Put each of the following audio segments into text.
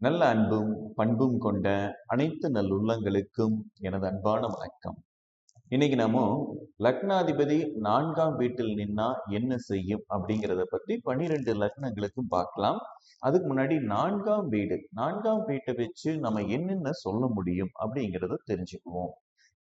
நல்ல அன்பும் பண்பும் கொண்ட அனைத்து நல்லுள்ளங்களுக்கும் எனது அன்பான வணக்கம். இன்னைக்கு நாம லக்னாதிபதி நான்காம் வீட்டில் நின்னா என்ன செய்யும் அப்படிங்கிறத பத்தி பன்னிரெண்டு லக்னங்களுக்கும் பார்க்கலாம். அதுக்கு முன்னாடி நான்காம் வீடு நான்காம் வீட்டை வச்சு நம்ம என்னென்ன சொல்ல முடியும் அப்படிங்கிறத தெரிஞ்சுக்குவோம்.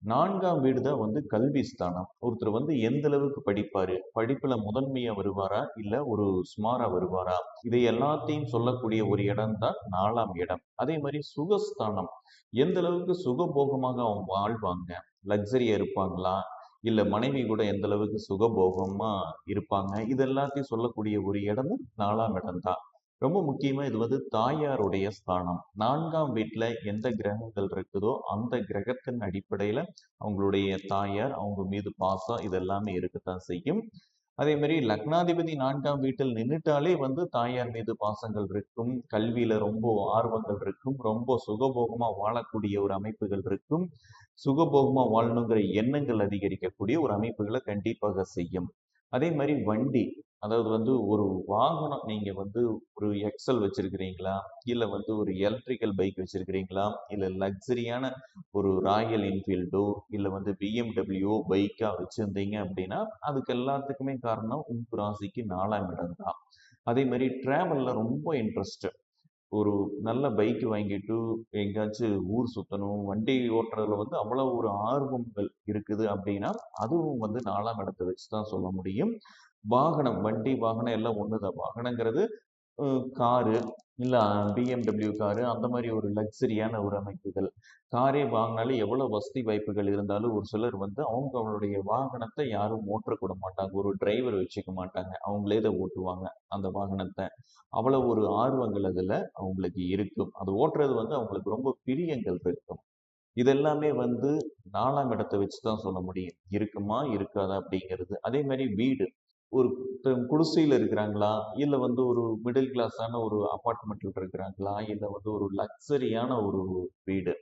நான்காம் வீடு தான் வந்து கல்வி ஸ்தானம். ஒருத்தர் வந்து எந்த அளவுக்கு படிப்பாரு? படிப்புல முதன்மையா வருவாரா? இல்ல ஒரு சுமாரா வருவாரா? இதை எல்லாத்தையும் சொல்லக்கூடிய ஒரு இடம் தான் நாலாம் இடம். அதே மாதிரி சுகஸ்தானம். எந்த அளவுக்கு சுகபோகமாக அவங்க வாழ்வாங்க? லக்ஸரியா இருப்பாங்களா? இல்ல மனைவி கூட எந்த அளவுக்கு சுகபோகமா இருப்பாங்க? இது எல்லாத்தையும் சொல்லக்கூடிய ஒரு இடமும் நாலாம் இடம் தான் ரொம்ப முக்கியமா இது வந்து தாயாருடைய ஸ்தானம். நான்காம் வீட்டில் எந்த கிரகங்கள் இருக்குதோ அந்த கிரகத்தின் அடிப்படையில் அவங்களுடைய தாயார் அவங்க மீது பாசம் இது எல்லாமே இருக்கத்தான் செய்யும். அதே மாதிரி லக்னாதிபதி நான்காம் வீட்டில் நின்றுட்டாலே வந்து தாயார் மீது பாசங்கள் இருக்கும். கல்வியில ரொம்ப ஆர்வங்கள் இருக்கும். ரொம்ப சுகபோகமா வாழக்கூடிய ஒரு அமைப்புகள் இருக்கும். சுகபோகமா வாழணுங்கிற எண்ணங்கள் அதிகரிக்கக்கூடிய ஒரு அமைப்புகளை கண்டிப்பாக செய்யும். அதே மாதிரி வண்டி. அதாவது வந்து ஒரு வாகனம் நீங்கள் வந்து ஒரு எக்ஸல் வச்சுருக்கிறீங்களா? இல்லை வந்து ஒரு எலக்ட்ரிக்கல் பைக் வச்சுருக்கிறீங்களா? இல்லை லக்ஸரியான ஒரு ராயல் என்ஃபீல்டோ இல்லை வந்து பிஎம்டபிள்யூ பைக்காக வச்சுருந்தீங்க அப்படின்னா அதுக்கு எல்லாத்துக்குமே காரணம் உங்க ராசிக்கு நாலாம் இடம் தான். அதே மாதிரி ட்ராவலில் ரொம்ப இன்ட்ரெஸ்ட் ஒரு நல்ல பைக் வாங்கிட்டு எங்கேயாச்சும் ஊர் சுற்றணும் வண்டி ஓட்டுறதுல வந்து அவ்வளோ ஒரு ஆர்வங்கள் இருக்குது அப்படின்னா அதுவும் வந்து நாலாம் இடத்தை வச்சு தான் சொல்ல முடியும். வாகனம் வண்டி வாகனம் எல்லாம் ஒன்றுதான் வாகனங்கிறது காரு இல்லை பிஎம்டபிள்யூ காரு அந்த மாதிரி ஒரு லக்ஸரியான ஒரு அமைப்புகள். காரே வாங்கினாலே எவ்வளோ வசதி வாய்ப்புகள் இருந்தாலும் ஒரு சிலர் வந்து அவங்க அவங்களுடைய வாகனத்தை யாரும் ஓட்டக்கூட மாட்டாங்க. ஒரு டிரைவர் வச்சுக்க மாட்டாங்க. அவங்களே தான் ஓட்டுவாங்க அந்த வாகனத்தை. அவ்வளோ ஒரு ஆர்வங்கள் அதில் அவங்களுக்கு இருக்கும். அது ஓட்டுறது வந்து அவங்களுக்கு ரொம்ப பிரியங்கள் இருக்கும். இதெல்லாமே வந்து நாலாம் இடத்தை வச்சு தான் சொல்ல முடியும். இருக்குமா இருக்காதா அப்படிங்கிறது. அதே மாதிரி வீடு. ஒரு குடிசையில் இருக்கிறாங்களா? இல்லை வந்து ஒரு மிடில் கிளாஸான ஒரு அப்பார்ட்மெண்ட்டில் இருக்கிறாங்களா? இல்லை வந்து ஒரு லக்ஸரியான ஒரு வீடு.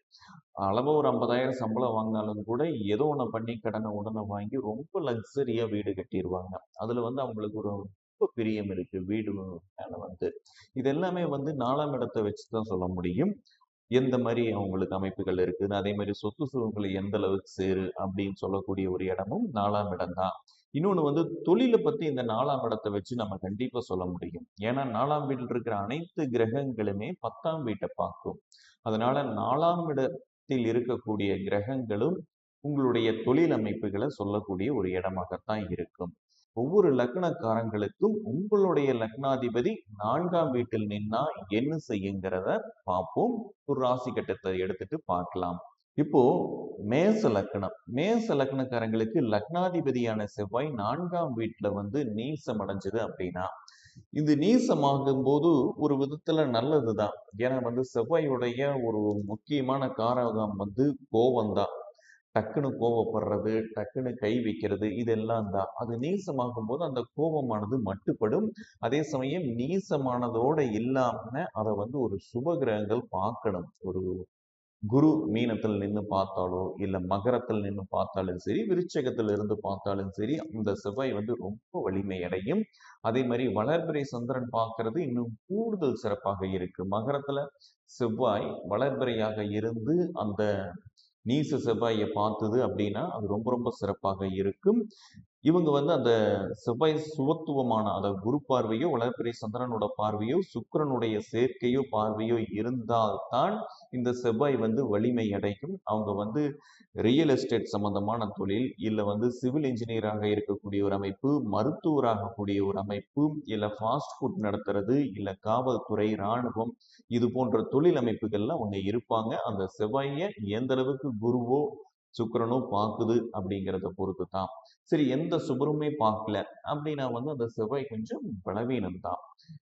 அளவு ஒரு ஐம்பதாயிரம் சம்பளம் வாங்கினாலும் கூட ஏதோ ஒன்று பண்ணி கடனை உடனே வாங்கி ரொம்ப லக்ஸரியாக வீடு கட்டிடுவாங்க அதில் வந்து அவங்களுக்கு ஒரு ரொம்ப பிரியம் இருக்குது வீடு மேலே வந்து. இது எல்லாமே வந்து நாலாம் இடத்தை வச்சு தான் சொல்ல முடியும். எந்த மாதிரி அவங்களுக்கு அமைப்புகள் இருக்குது? அதே மாதிரி சொத்து சுகங்களை எந்த அளவுக்கு சேரு? அப்படின்னு சொல்லக்கூடிய ஒரு இடமும் நாலாம் இடம் தான். இன்னொன்று வந்து தொழிலை பற்றி இந்த நாலாம் இடத்தை வச்சு நம்ம கண்டிப்பாக சொல்ல முடியும். ஏன்னா நாலாம் வீட்டில் இருக்கிற அனைத்து கிரகங்களுமே பத்தாம் வீட்டை பார்க்கும். அதனால நாலாம் இடத்தில் இருக்கக்கூடிய கிரகங்களும் உங்களுடைய தொழில் அமைப்புகளை சொல்லக்கூடிய ஒரு இடமாகத்தான் இருக்கும். ஒவ்வொரு லக்னக்காரங்களுக்கும் உங்களுடைய லக்னாதிபதி நான்காம் வீட்டில் நின்னா என்ன செய்யுங்கிறத பார்ப்போம். ஒரு ராசி கட்டத்தை எடுத்துட்டு பார்க்கலாம். இப்போ மேச லக்னம் மேச லக்னக்காரங்களுக்கு லக்னாதிபதியான செவ்வாய் நான்காம் வீட்டுல வந்து நீசம் அடைஞ்சது அப்படின்னா இது நீசமாகும் போது ஒரு விதத்துல நல்லதுதான். ஏன்னா வந்து செவ்வாயுடைய ஒரு முக்கியமான காரகம் வந்து கோபம்தான். டக்குன்னு கோவப்படுறது டக்குன்னு கை வைக்கிறது இதெல்லாம் தான் அது நீசமாகும் போது அந்த கோபமானது மட்டுப்படும். அதே சமயம் நீசமானதோட இல்லாம அதை வந்து ஒரு சுபகிரகங்கள் பார்க்கணும். ஒரு குரு மீனத்தில் நின்று பார்த்தாலோ இல்லை மகரத்தில் நின்று பார்த்தாலும் சரி விருச்சகத்தில் இருந்து பார்த்தாலும் சரி அந்த செவ்வாய் வந்து ரொம்ப வலிமை அடையும் அதே மாதிரி வளர்பிறை சந்திரன் பார்க்கறது இன்னும் கூடுதல் சிறப்பாக இருக்கு. மகரத்துல செவ்வாய் வளர்பிறையாக இருந்து அந்த நீச செவ்வாயை பார்த்தது அப்படின்னா அது ரொம்ப ரொம்ப சிறப்பாக இருக்கும். இவங்க வந்து அந்த செவ்வாய் சுவத்துவமான அதாவது குரு பார்வையோ வளர்பிறை சந்திரனோட பார்வையோ சுக்கரனுடைய சேர்க்கையோ பார்வையோ இருந்தால்தான் இந்த செவ்வாய் வந்து வலிமை அடையும். அவங்க வந்து ரியல் எஸ்டேட் சம்பந்தமான தொழில் இல்லை வந்து சிவில் இன்ஜினியராக இருக்கக்கூடிய ஒரு அமைப்பு மருத்துவராக கூடிய ஒரு அமைப்பு இல்லை ஃபாஸ்ட் ஃபுட் நடத்துறது இல்லை காவல்துறை இராணுவம் இது போன்ற தொழில் அமைப்புகள்ல அவங்க இருப்பாங்க. அந்த செவ்வாயை எந்த அளவுக்கு குருவோ சுக்கரனோ பார்க்குது அப்படிங்கிறத பொறுத்து தான் சரி எந்த சுபருமே பார்க்கல. அப்படின்னா வந்து அந்த செவ்வாய் கொஞ்சம் பலவீனம் தான்.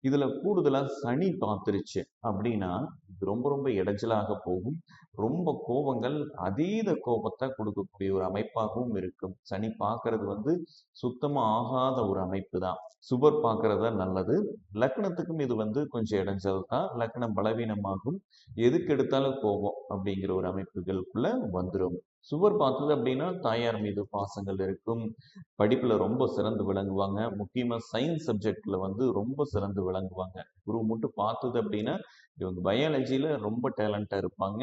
இதுல கூடுதலா சனி பார்த்துருச்சு அப்படின்னா இது ரொம்ப ரொம்ப இடைஞ்சலாக போகும். ரொம்ப கோபங்கள் அதீத கோபத்தை கொடுக்கக்கூடிய ஒரு அமைப்பாகவும் இருக்கும். சனி பார்க்கறது வந்து சுத்தமா ஆகாத ஒரு அமைப்பு தான். சுபர் பார்க்கறதா நல்லது. லக்னத்துக்கும் இது வந்து கொஞ்சம் இடைஞ்சல் தான். லக்னம் பலவீனமாகும். எதுக்கு எடுத்தாலும் கோபம் அப்படிங்கிற ஒரு அமைப்புகளுக்குள்ள வந்துடும் சுவர் பார்த்தது அப்படின்னா தாயார் மீது பாசங்கள் இருக்கும். படிப்பில் ரொம்ப சிறந்து விளங்குவாங்க. முக்கியமாக சயின்ஸ் சப்ஜெக்டில் வந்து ரொம்ப சிறந்து விளங்குவாங்க. குரு மட்டும் பார்த்தது அப்படின்னா இவங்க பயாலஜியில் ரொம்ப டேலண்ட்டாக இருப்பாங்க.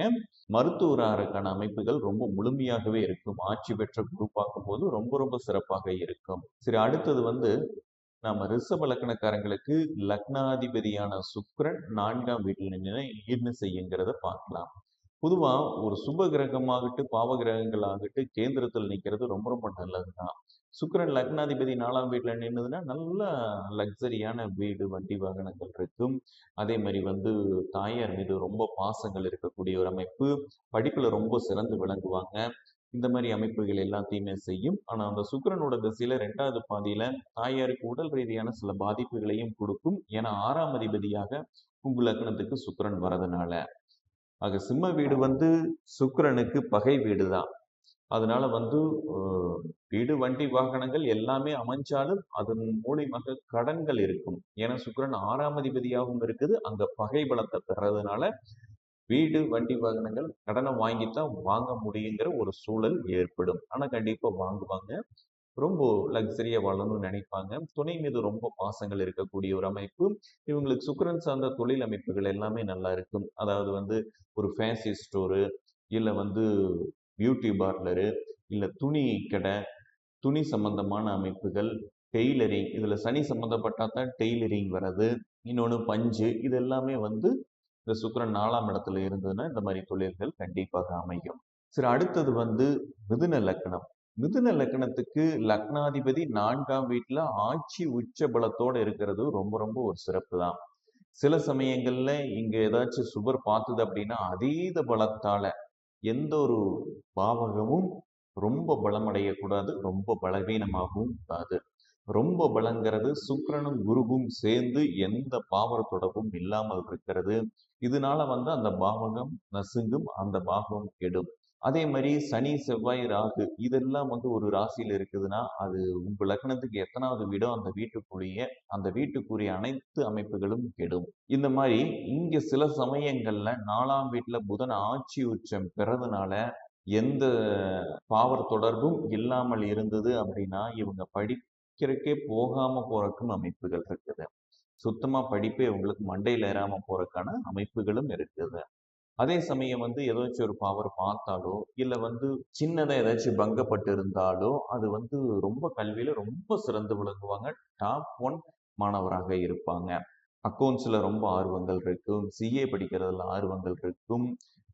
மருத்துவராருக்கான அமைப்புகள் ரொம்ப முழுமையாகவே இருக்கும். ஆட்சி பெற்ற குரு பார்க்கும்போது ரொம்ப ரொம்ப சிறப்பாக இருக்கும். சரி அடுத்தது வந்து நம்ம ரிஷப லக்னக்காரங்களுக்கு லக்னாதிபதியான சுக்ரன் நான்காம் வீட்டில் நின்று என்ன செய்யுங்கிறத பார்க்கலாம். பொதுவாக ஒரு சுப கிரகமாகட்டும் பாவ கிரகங்கள் ஆகட்டும் கேந்திரத்தில் நிற்கிறது ரொம்ப ரொம்ப நல்லது தான் சுக்கிரன் லக்னாதிபதி நாலாம் வீட்டில் நின்றுதுன்னா நல்ல லக்ஸரியான வீடு வண்டி வாகனங்கள் இருக்கும். அதே மாதிரி வந்து தாயார் மீது ரொம்ப பாசங்கள் இருக்கக்கூடிய ஒரு அமைப்பு. படிப்பில் ரொம்ப சிறந்து விளங்குவாங்க. இந்த மாதிரி அமைப்புகள் எல்லாத்தையுமே செய்யும். ஆனால் அந்த சுக்கிரனோட திசையில ரெண்டாவது பாதியில தாயாருக்கு உடல் ரீதியான சில பாதிப்புகளையும் கொடுக்கும். ஏன்னா ஆறாம் அதிபதியாக உங்கள் லக்னத்துக்கு சுக்கிரன் வரதுனால ஆக சிம்ம வீடு வந்து சுக்கரனுக்கு பகை வீடு தான் அதனால வந்து வீடு வண்டி வாகனங்கள் எல்லாமே அமைஞ்சாலும் அதன் மூலியமாக கடன்கள் இருக்கும். ஏன்னா சுக்கரன் ஆறாம் அதிபதியாகவும் இருக்குது. அங்க பகை பலத்தை பெறதுனால வீடு வண்டி வாகனங்கள் கடனை வாங்கித்தான் வாங்க முடியுங்கிற ஒரு சூழல் ஏற்படும். ஆனா கண்டிப்பா வாங்குவாங்க. ரொம்ப லக்ஸரியா வாழணும்னு நினைப்பாங்க. துணை மீது ரொம்ப பாசங்கள் இருக்கக்கூடிய ஒரு அமைப்பு. இவங்களுக்கு சுக்கரன் சார்ந்த தொழில் அமைப்புகள் எல்லாமே நல்லா இருக்கும். அதாவது வந்து ஒரு ஃபேன்சி ஸ்டோரு இல்லை வந்து பியூட்டி பார்லரு இல்லை துணி கடை துணி சம்பந்தமான அமைப்புகள் டெய்லரிங் இதில் சனி சம்மந்தப்பட்டா தான் டெய்லரிங் வர்றது. இன்னொன்று பஞ்சு. இது எல்லாமே வந்து இந்த சுக்கரன் நாலாம் இடத்துல இருந்ததுன்னா இந்த மாதிரி தொழில்கள் கண்டிப்பாக அமையும். சரி அடுத்தது வந்து மிதுன லக்னம் மிதுன லக்னத்துக்கு லக்னாதிபதி நான்காம் வீட்டில் ஆட்சி உச்ச பலத்தோடு இருக்கிறது ரொம்ப ரொம்ப ஒரு சிறப்பு தான் சில சமயங்கள்ல இங்க ஏதாச்சும் சுபர் பார்த்தது அப்படின்னா அதீத பலத்தால எந்த ஒரு பாவகமும் ரொம்ப பலமடையக்கூடாது ரொம்ப பலவீனமாகவும் கூடாது ரொம்ப பலங்கிறது சுக்கரனும் குருவும் சேர்ந்து எந்த பாவர தொடர்பும் இல்லாமல் இருக்கிறது. இதனால வந்து அந்த பாவகம் நசுங்கும் அந்த பாவகம் கெடும். அதே மாதிரி சனி செவ்வாய் ராகு இதெல்லாம் வந்து ஒரு ராசியில இருக்குதுன்னா அது உங்க லக்னத்துக்கு எத்தனாவது வீடோ அந்த வீட்டுக்குரிய அந்த வீட்டுக்குரிய அனைத்து அமைப்புகளும் கெடும். இந்த மாதிரி இங்க சில சமயங்கள்ல நாலாம் வீட்டுல புதன் ஆட்சி உச்சம் பெறதுனால எந்த பாவர் தொடர்பும் இல்லாமல் இருந்தது அப்படின்னா இவங்க படிக்கிறக்கே போகாம போறக்கும் அமைப்புகள் இருக்குது. சுத்தமா படிப்பே உங்களுக்கு மண்டையில் ஏறாம போறதுக்கான அமைப்புகளும் இருக்குது. அதே சமயம் வந்து ஏதாச்சும் ஒரு பவர் பார்த்தாலோ இல்லை வந்து சின்னதாக ஏதாச்சும் பங்கப்பட்டு இருந்தாலோ அது வந்து ரொம்ப கல்வியில் ரொம்ப சிறந்து விளங்குவாங்க. டாப் ஒன் மாணவராக இருப்பாங்க. அக்கௌண்ட்ஸில் ரொம்ப ஆர்வங்கள் இருக்கும். சிஏ படிக்கிறதுல ஆர்வங்கள் இருக்கும்.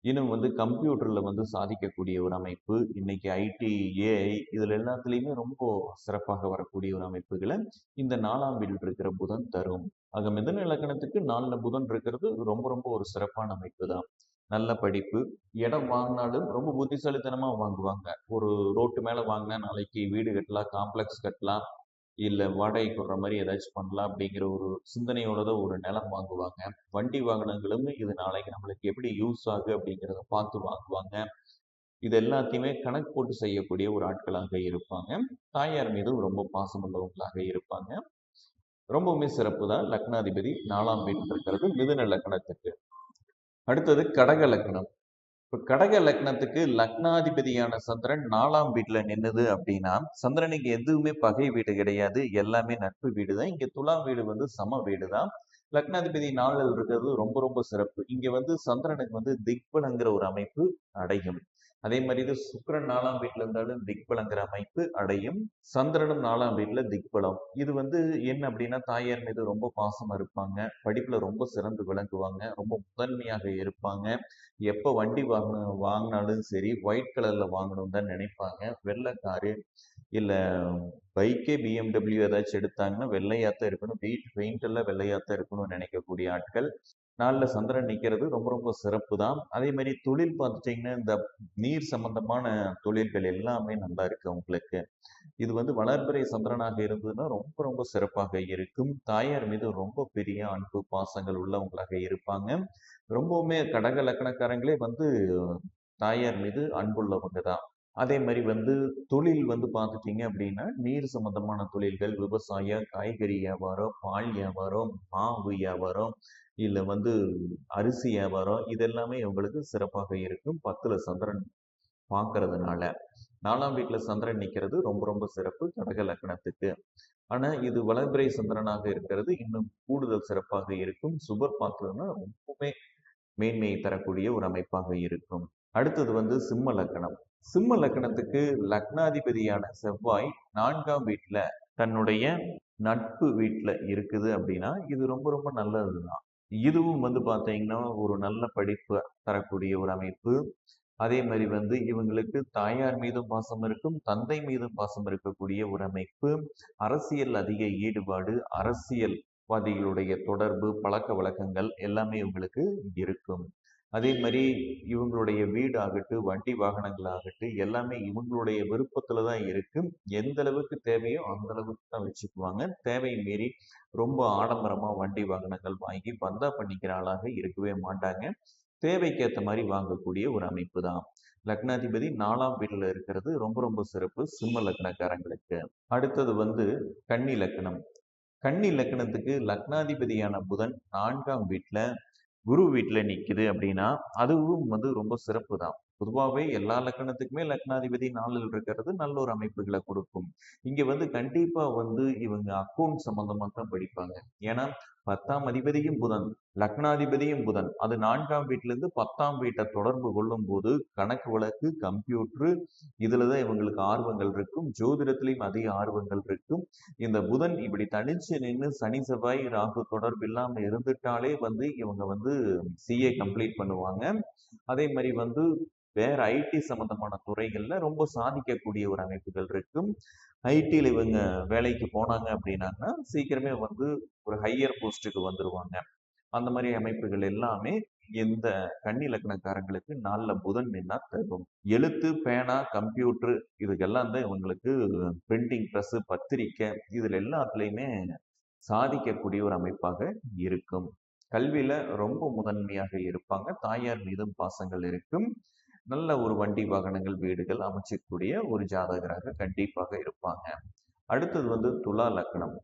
இன்னும் வந்து கம்ப்யூட்டரில் வந்து சாதிக்கக்கூடிய ஒரு அமைப்பு. இன்னைக்கு ஐடி ஏஐ இதில் எல்லாத்துலேயுமே ரொம்ப சிறப்பாக வரக்கூடிய ஒரு அமைப்புகளை இந்த நாலாம் வீட்டில் இருக்கிற புதன் தரும். ஆக மிதன இலக்கணத்துக்கு நாலுல புதன் இருக்கிறது ரொம்ப ரொம்ப ஒரு சிறப்பான அமைப்பு தான். நல்ல படிப்பு. இடம் வாங்கினாலும் ரொம்ப புத்திசாலித்தனமாக வாங்குவாங்க. ஒரு ரோட்டு மேலே வாங்கினா நாளைக்கு வீடு கட்டலாம் காம்ப்ளெக்ஸ் கட்டலாம் இல்லை வாடகைக்கு விடுற மாதிரி ஏதாச்சும் பண்ணலாம் அப்படிங்கிற ஒரு சிந்தனையோட தான் ஒரு நிலம் வாங்குவாங்க. வண்டி வாகனங்களும் இது நாளைக்கு நம்மளுக்கு எப்படி யூஸ் ஆகு அப்படிங்கிறத பார்த்து வாங்குவாங்க. இது எல்லாத்தையுமே கணக்கு போட்டு செய்யக்கூடிய ஒரு ஆட்களாக இருப்பாங்க. தாயார் மீதும் ரொம்ப பாசமுள்ளவங்களாக இருப்பாங்க. ரொம்பவுமே சிறப்பு தான். லக்னாதிபதி நாலாம் வீட்டில் இருக்கிறது மிதுன லக்னத்துக்கு. அடுத்தது கடக லக்னம். இப்ப கடக லக்னத்துக்கு லக்னாதிபதியான சந்திரன் நாலாம் வீட்டுல நின்னுது அப்படின்னா சந்திரனுக்கு எதுவுமே பகை வீடு கிடையாது. எல்லாமே நட்பு வீடு தான் இங்க துலாம் வீடு வந்து சம வீடு தான் லக்னாதிபதி நாளில் இருக்கிறது ரொம்ப ரொம்ப சிறப்பு. இங்க வந்து சந்திரனுக்கு வந்து திக்பலங்கிற ஒரு அமைப்பு அடையும். அதே மாதிரி இது சுக்கிரன் நாலாம் வீட்டுல இருந்தாலும் திக்பலங்கிற அமைப்பு அடையும். சந்திரனும் நாலாம் வீட்டுல திக்பலம். இது வந்து என்ன அப்படின்னா தாயார் மீது ரொம்ப பாசமா இருப்பாங்க. படிப்புல ரொம்ப சிறந்து விளங்குவாங்க. ரொம்ப முதன்மையாக இருப்பாங்க. எப்ப வண்டி வாங்கணும் வாங்கினாலும் சரி ஒயிட் கலர்ல வாங்கணும் தான் நினைப்பாங்க. வெள்ளை காரு இல்லை பைக்கே பிஎம்டபிள்யூ ஏதாச்சும் எடுத்தாங்கன்னா வெள்ளையாத்தான் இருக்கணும். வீட் பெயிண்ட் எல்லாம் வெள்ளையாத்தான் இருக்கணும்னு நினைக்கக்கூடிய ஆட்கள். நாளில் சந்திரன் நிற்கிறது ரொம்ப ரொம்ப சிறப்பு தான் அதே மாதிரி தொழில் பார்த்துட்டிங்கன்னா இந்த நீர் சம்பந்தமான தொழில்கள் எல்லாமே நல்லா இருக்கு உங்களுக்கு. இது வந்து வளர்பிறை சந்திரனாக இருந்ததுன்னா ரொம்ப ரொம்ப சிறப்பாக இருக்கும். தாயார் மீது ரொம்ப பெரிய அன்பு பாசங்கள் உள்ளவங்களாக இருப்பாங்க. ரொம்பவுமே கடக லக்கணக்காரங்களே வந்து தாயார் மீது அன்புள்ளவங்க தான். அதே மாதிரி வந்து தொழில் வந்து பார்த்துட்டீங்க அப்படின்னா நீர் சம்பந்தமான தொழில்கள் விவசாயம் காய்கறி வியாபாரம் பால் வியாபாரம் மாவு வியாபாரம் இல்லை வந்து அரிசி வியாபாரம் இதெல்லாமே உங்களுக்கு சிறப்பாக இருக்கும். பத்துல சந்திரன் பார்க்கறதுனால நாலாம் வீட்டில் சந்திரன் நிற்கிறது ரொம்ப ரொம்ப சிறப்பு. கடக லக்னத்துக்கு. ஆனால் இது வளர்பிறை சந்திரனாக இருக்கிறது. இன்னும் கூடுதல் சிறப்பாக இருக்கும். சுபர் பார்த்ததுன்னா ரொம்பவுமே மேன்மையை தரக்கூடிய ஒரு அமைப்பாக இருக்கும். அடுத்தது வந்து சிம்ம லக்னம் சிம்ம லக்னத்துக்கு லக்னாதிபதியான செவ்வாய் நான்காம் வீட்டில் தன்னுடைய நட்பு வீட்டில் இருக்குது அப்படின்னா இது ரொம்ப ரொம்ப நல்லது தான் இதுவும் வந்து பார்த்தீங்கன்னா ஒரு நல்ல படிப்பு தரக்கூடிய ஒரு அமைப்பு. அதே மாதிரி வந்து இவங்களுக்கு தாயார் மீதும் பாசம் இருக்கும் தந்தை மீதும் பாசம் இருக்கக்கூடிய ஒரு அமைப்பு. அரசியல் அதிக ஈடுபாடு அரசியல்வாதிகளுடைய தொடர்பு பழக்க வழக்கங்கள் எல்லாமே இவங்களுக்கு இருக்கும். அதே மாதிரி இவங்களுடைய வீடு ஆகட்டும் வண்டி வாகனங்கள் ஆகட்டும் எல்லாமே இவங்களுடைய விருப்பத்துல தான் இருக்கு. எந்த அளவுக்கு தேவையோ அந்த அளவுக்கு தான் வச்சுக்குவாங்க. தேவை மீறி ரொம்ப ஆடம்பரமா வண்டி வாகனங்கள் வாங்கி பந்தா பண்ணிக்கிற ஆளாக இருக்கவே மாட்டாங்க. தேவைக்கேற்ற மாதிரி வாங்கக்கூடிய ஒரு அமைப்பு தான். லக்னாதிபதி நாலாம் வீட்டில் இருக்கிறது ரொம்ப ரொம்ப சிறப்பு. சிம்ம லக்னக்காரங்களுக்கு. அடுத்தது வந்து கன்னி லக்னம். கன்னி லக்னத்துக்கு லக்னாதிபதியான புதன் நான்காம் வீட்டில் குரு வீட்டில் நிற்குது அப்படின்னா அதுவும் வந்து ரொம்ப சிறப்பு தான். பொதுவாகவே எல்லா லக்கணத்துக்குமே லக்னாதிபதி நாளில் இருக்கிறது நல்ல ஒரு அமைப்புகளை கொடுக்கும். இங்க வந்து கண்டிப்பா வந்து இவங்க அக்கௌண்ட் சம்பந்தமா தான் படிப்பாங்க. ஏன்னா பத்தாம் அதிபதியும் புதன் லக்னாதிபதியும் புதன். அது நான்காம் வீட்டிலேருந்து பத்தாம் வீட்டை தொடர்பு கொள்ளும் போது கணக்கு வழக்கு கம்ப்யூட்டரு இதுலதான் இவங்களுக்கு ஆர்வங்கள் இருக்கும். ஜோதிடத்திலையும் அதிக ஆர்வங்கள் இருக்கும். இந்த புதன் இப்படி தனிச்சு நின்று சனி செவ்வாய் ராகு தொடர்பு இல்லாமல் இருந்துட்டாலே வந்து இவங்க வந்து சிஏ கம்ப்ளீட் பண்ணுவாங்க. அதே மாதிரி வந்து வேற ஐடி சம்பந்தமான துறைகள்ல ரொம்ப சாதிக்கக்கூடிய ஒரு அமைப்புகள் இருக்கும். ஐடியில் இவங்க வேலைக்கு போனாங்க அப்படின்னாங்கன்னா சீக்கிரமே வந்து ஒரு ஹையர் போஸ்ட்டுக்கு வந்துருவாங்க. அந்த மாதிரி அமைப்புகள் எல்லாமே இந்த கன்னி லக்னக்காரங்களுக்கு நாளில் புதன் நின்னா தரும் எழுத்து பேனா கம்ப்யூட்டர் இதுக்கெல்லாம் தான் இவங்களுக்கு பிரிண்டிங் ப்ரெஸ் பத்திரிக்கை இதில் எல்லாத்துலேயுமே சாதிக்கக்கூடிய ஒரு அமைப்பாக இருக்கும். கல்வியில ரொம்ப முதன்மையாக இருப்பாங்க. தாயார் மீதும் பாசங்கள் இருக்கும். நல்ல ஒரு வண்டி வாகனங்கள் வீடுகள் அமைச்சக்கூடிய ஒரு ஜாதகராக கண்டிப்பாக இருப்பாங்க. அடுத்தது வந்து துலா லக்னம்.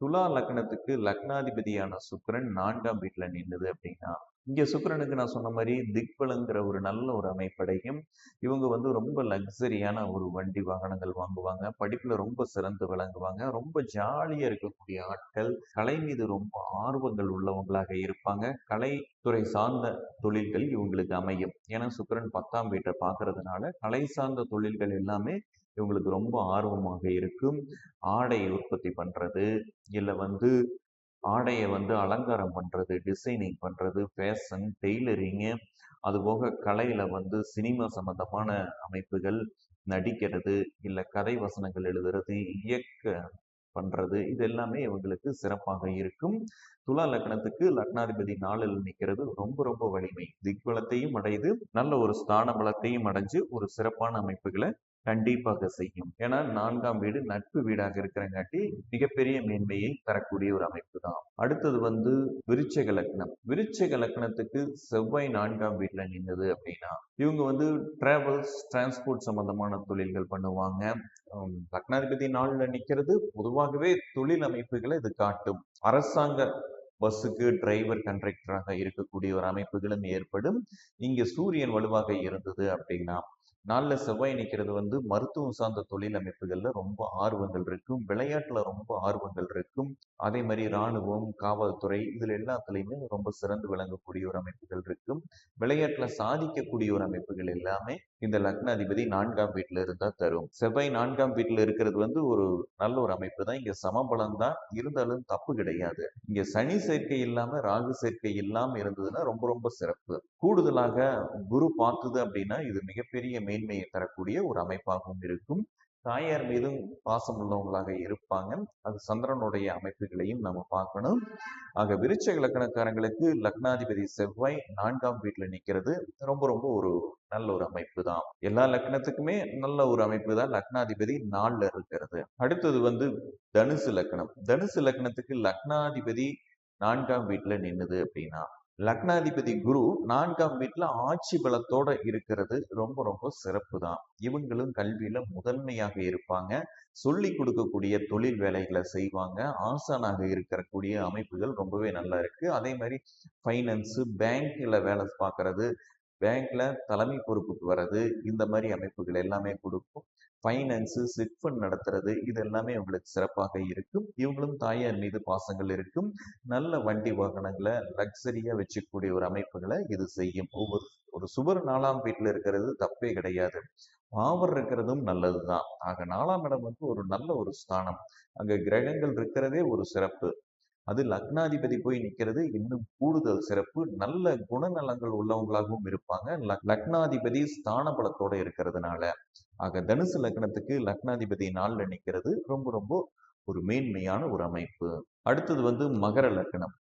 துலா லக்னத்துக்கு லக்னாதிபதியான சுக்கிரன் நான்காம் வீட்டில் நின்றுது அப்படின்னா இங்கே சுக்கரனுக்கு நான் சொன்ன மாதிரி திக்பலங்கிற ஒரு நல்ல ஒரு அமைப்படையும். இவங்க வந்து ரொம்ப லக்ஸரியான ஒரு வண்டி வாகனங்கள் வாங்குவாங்க. படிப்பில் ரொம்ப சிறந்து விளங்குவாங்க. ரொம்ப ஜாலியாக இருக்கக்கூடிய ஆட்கள். கலை மீது ரொம்ப ஆர்வங்கள் உள்ளவங்களாக இருப்பாங்க. கலைத்துறை சார்ந்த தொழில்கள் இவங்களுக்கு அமையும். ஏன்னா சுக்கரன் பத்தாம் வீட்டை பார்க்கறதுனால கலை சார்ந்த தொழில்கள் எல்லாமே இவங்களுக்கு ரொம்ப ஆர்வமாக இருக்கும். ஆடை உற்பத்தி பண்ணுறது இல்லை வந்து ஆடையை வந்து அலங்காரம் பண்ணுறது டிசைனிங் பண்ணுறது ஃபேஷன் டெய்லரிங்கு அதுபோக கலையில் வந்து சினிமா சம்பந்தமான அமைப்புகள் நடிக்கிறது இல்லை கதை வசனங்கள் எழுதுறது இயக்க பண்ணுறது இது எல்லாமே இவங்களுக்கு சிறப்பாக இருக்கும். துலா லக்னத்துக்கு லக்னாதிபதி நாளில் நிற்கிறது ரொம்ப ரொம்ப வலிமை. திக்பலத்தையும் அடையுது. நல்ல ஒரு ஸ்தான பலத்தையும் அடைஞ்சு ஒரு சிறப்பான அமைப்புகளை கண்டிப்பாக செய்யும். ஏன்னா நான்காம் வீடு நட்பு வீடாக இருக்கிறங்காட்டி மிகப்பெரிய மேன்மையை தரக்கூடிய ஒரு அமைப்பு தான். அடுத்தது வந்து விருச்சக லக்னம். விருச்சக லக்னத்துக்கு செவ்வாய் நான்காம் வீட்டில் நின்றது அப்படின்னா இவங்க வந்து டிராவல்ஸ் டிரான்ஸ்போர்ட் சம்பந்தமான தொழில்கள் பண்ணுவாங்க. லக்னாதிபதி நாளில் நிற்கிறது பொதுவாகவே தொழில் அமைப்புகளை இது காட்டும். அரசாங்க பஸ்ஸுக்கு டிரைவர் கண்டக்டராக இருக்கக்கூடிய ஒரு அமைப்புகளும் ஏற்படும். இங்கே சூரியன் வலுவாக இருந்தது அப்படின்னா நாளில் செவ்வாய் நிற்கிறது வந்து மருத்துவம் சார்ந்த தொழில் அமைப்புகளில் ரொம்ப ஆர்வங்கள் இருக்கும். விளையாட்டில் ரொம்ப ஆர்வங்கள் இருக்கும். அதே மாதிரி இராணுவம் காவல்துறை இதில் எல்லாத்துலேயுமே ரொம்ப சிறந்து விளங்கக்கூடிய ஒரு அமைப்புகள் இருக்கும். விளையாட்டில் சாதிக்கக்கூடிய ஒரு அமைப்புகள் எல்லாமே இந்த லக்னாதிபதி நான்காம் வீட்டில் இருந்தால் தரும். செவ்வாய் நான்காம் வீட்டில் இருக்கிறது வந்து ஒரு நல்ல ஒரு அமைப்பு தான். இங்கே சமபலம் தான். இருந்தாலும் தப்பு கிடையாது. இங்கே சனி சேர்க்கை இல்லாமல் ராகு சேர்க்கை இல்லாமல் இருந்ததுன்னா ரொம்ப ரொம்ப சிறப்பு. கூடுதலாக குரு பார்த்தது அப்படின்னா இது மிகப்பெரிய மேன்மையை தரக்கூடிய ஒரு அமைப்பாகவும் இருக்கும். தாயார் மீதும் பாசம் உள்ளவங்களாக இருப்பாங்க. அது சந்திரனுடைய அமைப்புகளையும் நம்ம பார்க்கணும். ஆக விருச்சக இலக்கணக்காரங்களுக்கு லக்னாதிபதி செவ்வாய் நான்காம் வீட்டுல நிக்கிறது. ரொம்ப ரொம்ப ஒரு நல்ல ஒரு அமைப்பு தான் எல்லா லக்னத்துக்குமே நல்ல ஒரு அமைப்பு தான் லக்னாதிபதி நாள்ல இருக்கிறது. அடுத்தது வந்து தனுசு லக்னம். தனுசு லக்னத்துக்கு லக்னாதிபதி நான்காம் வீட்டுல நின்னுது அப்படின்னா லக்னாதிபதி குரு நான்காம் வீட்டுல ஆட்சி பலத்தோட இருக்கிறது ரொம்ப ரொம்ப சிறப்பு தான் இவங்களும் கல்வியில முதன்மையாக இருப்பாங்க. சொல்லி கொடுக்கக்கூடிய தொழில் வேலைகளை செய்வாங்க. ஆசானாக இருக்கக்கூடிய அமைப்புகள் ரொம்பவே நல்லா இருக்கு. அதே மாதிரி ஃபைனான்ஸு பேங்க்ல வேலை பார்க்கறது பேங்க்ல தலைமை பொறுப்புக்கு வர்றது இந்த மாதிரி அமைப்புகள் எல்லாமே கொடுக்கும். ஃபைனான்ஸு சிட் ஃபண்ட் நடத்துறது இது எல்லாமே உங்களுக்கு சிறப்பாக இருக்கும். இவங்களும் தாயார் மீது பாசங்கள் இருக்கும். நல்ல வண்டி வாகனங்களை லக்ஸரியாக வச்சுக்கக்கூடிய ஒரு அமைப்புகளை இது செய்யும். ஒவ்வொரு ஒரு சுவர் நாலாம் வீட்டில் இருக்கிறது தப்பே கிடையாது. பாவர் இருக்கிறதும் நல்லது தான் ஆக நாலாம் இடம் வந்து ஒரு நல்ல ஒரு ஸ்தானம். அங்கே கிரகங்கள் இருக்கிறதே ஒரு சிறப்பு. அது லக்னாதிபதி போய் நிக்கிறது இன்னும் கூடுதல் சிறப்பு. நல்ல குணநலங்கள் உள்ளவங்களாகவும் இருப்பாங்க. லக்னாதிபதி ஸ்தான பலத்தோட இருக்கிறதுனால. ஆக தனுசு லக்னத்துக்கு லக்னாதிபதி நாள்ல நிக்கிறது ரொம்ப ரொம்ப ஒரு மேன்மையான ஒரு அமைப்பு. அடுத்தது வந்து மகர லக்னம்.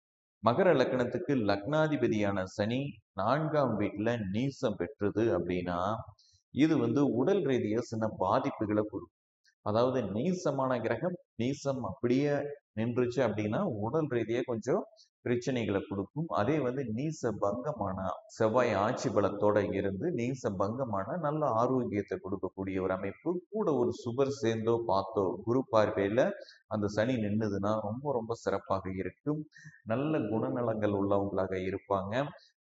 மகர லக்னத்துக்கு லக்னாதிபதியான சனி நான்காம் வீட்டுல நீசம் பெற்றது அப்படின்னா இது வந்து உடல் ரீதியா சின்ன பாதிப்புகளை கொடுக்கும். அதாவது நீசமான கிரகம் நீசம் அப்படியே நின்றுச்சு அப்படின்னா உடல் ரீதியா கொஞ்சம் பிரச்சனைகளை கொடுக்கும். அதே வந்து நீச பங்கமான செவ்வாய் ஆட்சி பலத்தோட இருந்து நீச பங்கமான நல்ல ஆரோக்கியத்தை கொடுக்கக்கூடிய ஒரு அமைப்பு. கூட ஒரு சுபர் சேர்ந்தோ பார்த்தோ குரு பார்வையில அந்த சனி நின்னுதுன்னா ரொம்ப ரொம்ப சிறப்பாக இருக்கும். நல்ல குணநலங்கள் உள்ளவங்களாக இருப்பாங்க.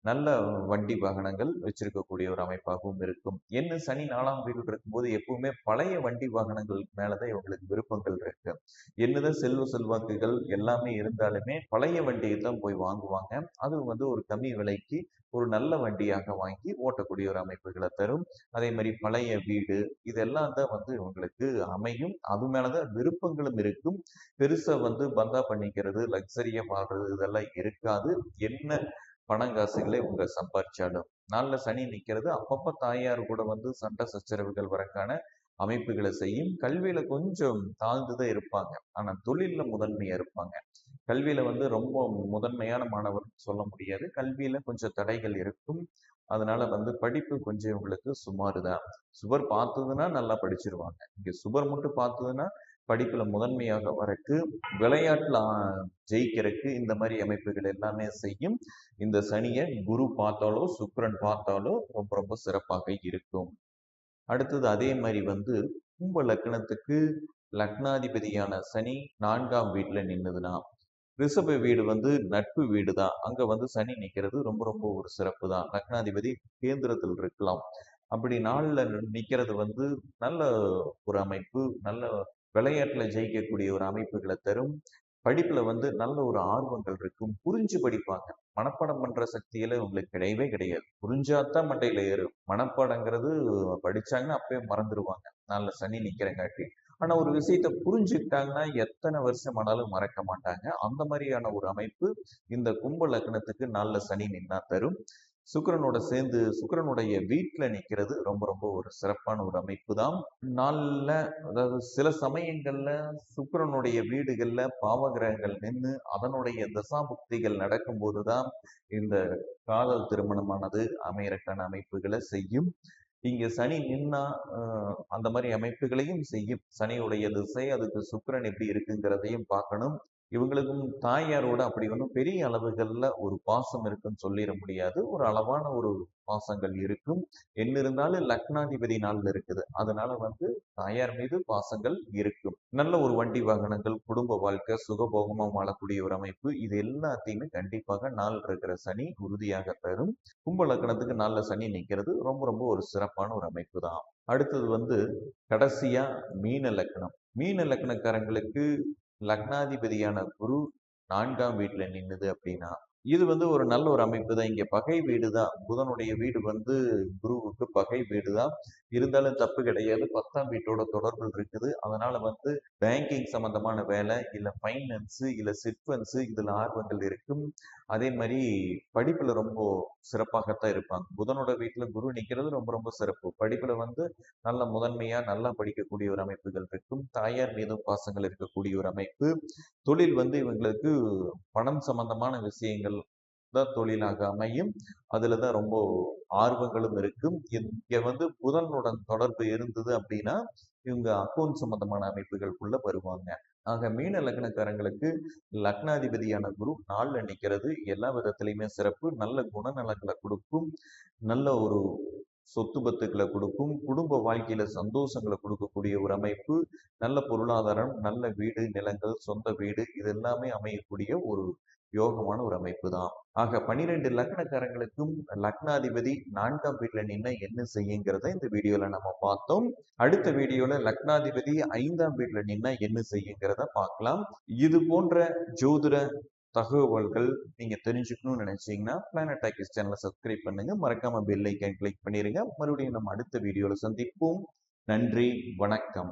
நல்ல வண்டி வாகனங்கள் வச்சிருக்கக்கூடிய ஒரு அமைப்பாகவும் இருக்கும். என்ன சனி நாலாம் வீட்டில் இருக்கும்போது எப்பவுமே பழைய வண்டி வாகனங்கள் மேலதான் இவங்களுக்கு விருப்பங்கள் இருக்கு. என்னதான் செல்வ செல்வாக்குகள் எல்லாமே இருந்தாலுமே பழைய வண்டியை தான் போய் வாங்குவாங்க. அது வந்து ஒரு கம்மி விலைக்கு ஒரு நல்ல வண்டியாக வாங்கி ஓட்டக்கூடிய ஒரு அமைப்புகளை தரும். அதே மாதிரி பழைய வீடு இதெல்லாம் தான் வந்து இவங்களுக்கு அமையும். அது மேலதான் விருப்பங்களும் இருக்கும். பெருசா வந்து பந்தா பண்ணிக்கிறது லக்ஸரியா வாழ்றது இதெல்லாம் இருக்காது. என்ன பணங்காசுகளை இவங்க சம்பாதிச்சாலும் நாளில் சனி நிற்கிறது அப்பப்போ தாயார் கூட வந்து சண்டை சச்சரவுகள் வரக்கான அமைப்புகளை செய்யும். கல்வியில கொஞ்சம் தாழ்ந்துதான் இருப்பாங்க. ஆனா தொழில்ல முதன்மையா இருப்பாங்க. கல்வியில வந்து ரொம்ப முதன்மையான மாணவர் சொல்ல முடியாது. கல்வியில கொஞ்சம் தடைகள் இருக்கும். அதனால வந்து படிப்பு கொஞ்சம் இவங்களுக்கு சுமாரு தான் சுவர் பார்த்ததுன்னா நல்லா படிச்சிருவாங்க. இங்க சுவர் மட்டும் பார்த்ததுன்னா படிப்பில் முதன்மையாக வரக்கு விளையாட்டில் ஜெயிக்கிறக்கு ஜெயிக்கிறதுக்கு இந்த மாதிரி அமைப்புகள் எல்லாமே செய்யும். இந்த சனியை குரு பார்த்தாலோ சுக்கரன் பார்த்தாலோ ரொம்ப ரொம்ப சிறப்பாக இருக்கும். அடுத்தது அதே மாதிரி வந்து கும்ப லக்னத்துக்கு லக்னாதிபதியான சனி நான்காம் வீட்டில் நின்றுதுன்னா ரிஷப வீடு வந்து நட்பு வீடு தான் அங்கே வந்து சனி நிற்கிறது ரொம்ப ரொம்ப ஒரு சிறப்பு தான் லக்னாதிபதி கேந்திரத்தில் இருக்கலாம். அப்படி நாளில் நிற்கிறது வந்து நல்ல ஒரு அமைப்பு நல்ல விளையாட்டுல ஜெயிக்கக்கூடிய ஒரு அமைப்புகளை தரும். படிப்புல வந்து நல்ல ஒரு ஆர்வங்கள் இருக்கும். புரிஞ்சு படிப்பாங்க. மனப்பாடம் பண்ற சக்தியில் உங்களுக்கு கிடையவே கிடையாது. புரிஞ்சாதான் மண்டையில ஏறும். மனப்பாடங்கிறது படிச்சாங்கன்னா அப்பயே மறந்துடுவாங்க நல்ல சனி நிற்கிறங்காட்டி ஆனா ஒரு விஷயத்த புரிஞ்சுக்கிட்டாங்கன்னா எத்தனை வருஷம் ஆனாலும் மறக்க மாட்டாங்க. அந்த மாதிரியான ஒரு அமைப்பு இந்த கும்ப லக்னத்துக்கு நல்ல சனி நின்னா தரும். சுக்கிரனோட சேர்ந்து சுக்கிரனுடைய வீட்டில் நிற்கிறது ரொம்ப ரொம்ப ஒரு சிறப்பான ஒரு அமைப்பு தான் நாளில் அதாவது சில சமயங்களில் சுக்கிரனுடைய வீடுகளில் பாவகிரகங்கள் நின்று அதனுடைய தசாபுக்திகள் நடக்கும்போதுதான் இந்த காதல் திருமணமானது அமையறக்கான அமைப்புகளை செய்யும். இங்கே சனி நின்னா அந்த மாதிரி அமைப்புகளையும் செய்யும். சனியுடைய திசை அதுக்கு சுக்கிரன் எப்படி இருக்குங்கிறதையும் பார்க்கணும். இவங்களுக்கும் தாயாரோட அப்படி ஒன்றும் பெரிய அளவுகளில் ஒரு பாசம் இருக்குன்னு சொல்லிட முடியாது. ஒரு அளவான ஒரு பாசங்கள் இருக்கும். என்ன இருந்தாலும் லக்னாதிபதி நாளில் இருக்குது. அதனால வந்து தாயார் மீது பாசங்கள் இருக்கும். நல்ல ஒரு வண்டி வாகனங்கள் குடும்ப வாழ்க்கை சுகபோகமாக வாழக்கூடிய ஒரு அமைப்பு இது எல்லாத்தையுமே கண்டிப்பாக நாள் இருக்கிற சனி உறுதியாக தரும். கும்ப லக்னத்துக்கு நாள்ல சனி நிற்கிறது ரொம்ப ரொம்ப ஒரு சிறப்பான ஒரு அமைப்பு தான். அடுத்தது வந்து கடைசியா மீன லக்னம். மீன லக்னக்காரங்களுக்கு லக்னாதிபதியான குரு நான்காம் வீட்டுல நின்னுது அப்படின்னா இது வந்து ஒரு நல்ல ஒரு அமைப்பு தான். இங்கே பகை வீடு தான். புதனுடைய வீடு வந்து குருவுக்கு பகை வீடு தான். இருந்தாலும் தப்பு கிடையாது. பத்தாம் வீட்டோட தொடர்பு இருக்குது. அதனால வந்து பேங்கிங் சம்பந்தமான வேலை இல்லை ஃபைனான்ஸ் இல்லை சிட்வன்ஸ் இதில் ஆர்வங்கள் இருக்கும். அதே மாதிரி படிப்பில் ரொம்ப சிறப்பாகத்தான் இருப்பாங்க. புதனோட வீட்டில் குரு நிற்கிறது ரொம்ப ரொம்ப சிறப்பு. படிப்பில் வந்து நல்ல முதன்மையாக நல்லா படிக்கக்கூடிய ஒரு அமைப்புகள் இருக்கும். தாயார் மீதும் பாசங்கள் இருக்கக்கூடிய ஒரு அமைப்பு. தொழில் வந்து இவங்களுக்கு பணம் சம்பந்தமான விஷயங்கள் தான் தொழிலாக அமையும். அதுல தான் ரொம்ப ஆர்வங்களும் இருக்கும். இங்க வந்து புதனுடன் தொடர்பு இருந்தது அப்படின்னா இவங்க அக்கௌண்ட் சம்பந்தமான அமைப்புகளுக்குள்ள வருவாங்க. ஆக மீன லக்னக்காரங்களுக்கு லக்னாதிபதியான குரு நாளில் நிற்கிறது எல்லா விதத்திலையுமே சிறப்பு. நல்ல குணநலங்களை கொடுக்கும். நல்ல ஒரு சொத்து பத்துக்களை கொடுக்கும். குடும்ப வாழ்க்கையில சந்தோஷங்களை கொடுக்கக்கூடிய ஒரு அமைப்பு. நல்ல பொருளாதாரம் நல்ல வீடு நிலங்கள் சொந்த வீடு இது எல்லாமே அமையக்கூடிய ஒரு யோகமான ஒரு அமைப்பு தான். ஆக பனிரெண்டு லக்னக்காரங்களுக்கும் லக்னாதிபதி நான்காம் வீட்டில் நின்று என்ன செய்யுங்கிறத இந்த வீடியோல நம்ம பார்த்தோம். அடுத்த வீடியோல லக்னாதிபதி ஐந்தாம் வீட்டில் நின்று என்ன செய்யுங்கிறத பார்க்கலாம். இது போன்ற ஜோதிட தகவல்கள் நீங்க தெரிஞ்சுக்கணும்னு நினைச்சீங்கன்னா பிளானட் டாக்கிஸ் சேனலை சப்ஸ்கிரைப் பண்ணுங்க. மறக்காம பெல் ஐக்கன் கிளிக் பண்ணிருங்க. மறுபடியும் நம்ம அடுத்த வீடியோல சந்திப்போம். நன்றி. வணக்கம்.